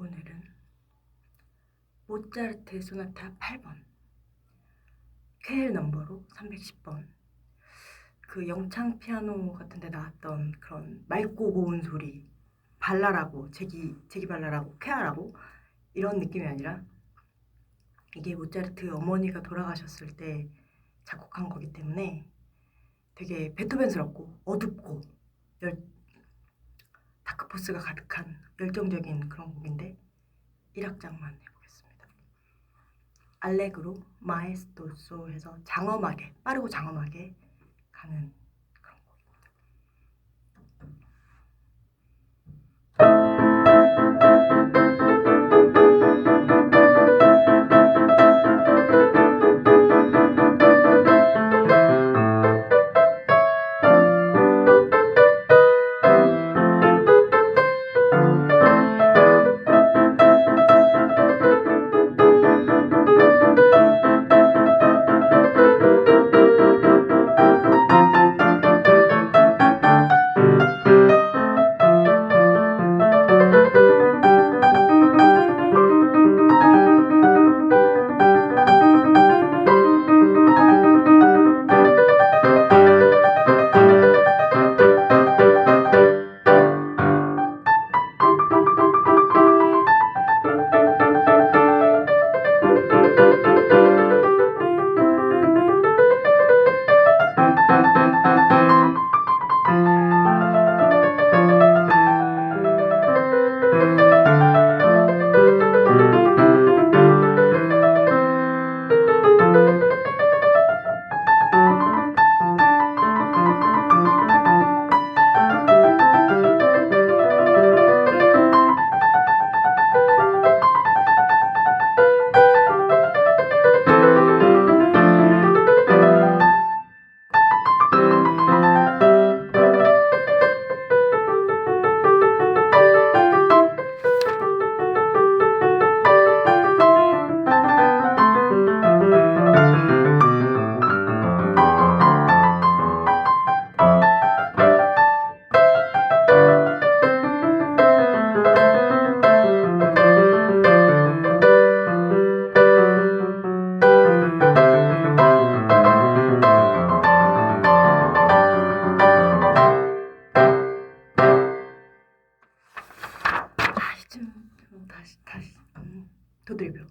오늘은 모차르트 소나타 8번 퀘일 넘버로 310번 그 영창 피아노 같은 데 나왔던 그런 맑고 고운 소리 발라라고 제기 제기 발라라고 쾌하라고 이런 느낌이 아니라 이게 모차르트 어머니가 돌아가셨을 때 작곡한 거기 때문에 되게 베토벤스럽고 어둡고 열 다크포스가 가득한 열정적인 그런 곡인데 1악장만 해보겠습니다. 알레그로 마에스토소 해서 장엄하게 빠르고 장엄하게 가는 다시 다시 음, 도드리벼.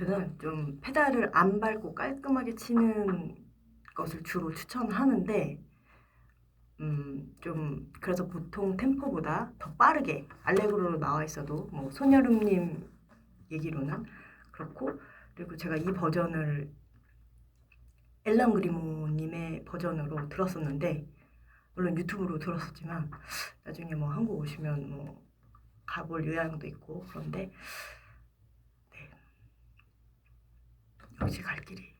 모차르트는 좀 페달을 안 밟고 깔끔하게 치는 것을 주로 추천하는데 음, 좀 그래서 보통 템포보다 더 빠르게 알레그로로 나와 있어도 뭐 손여름님 얘기로는 그렇고 그리고 제가 이 버전을 엘런 그리모님의 버전으로 들었었는데 물론 유튜브로 들었었지만 나중에 뭐 한국 오시면 뭐 가볼 의향도 있고 그런데 역시 갈 길이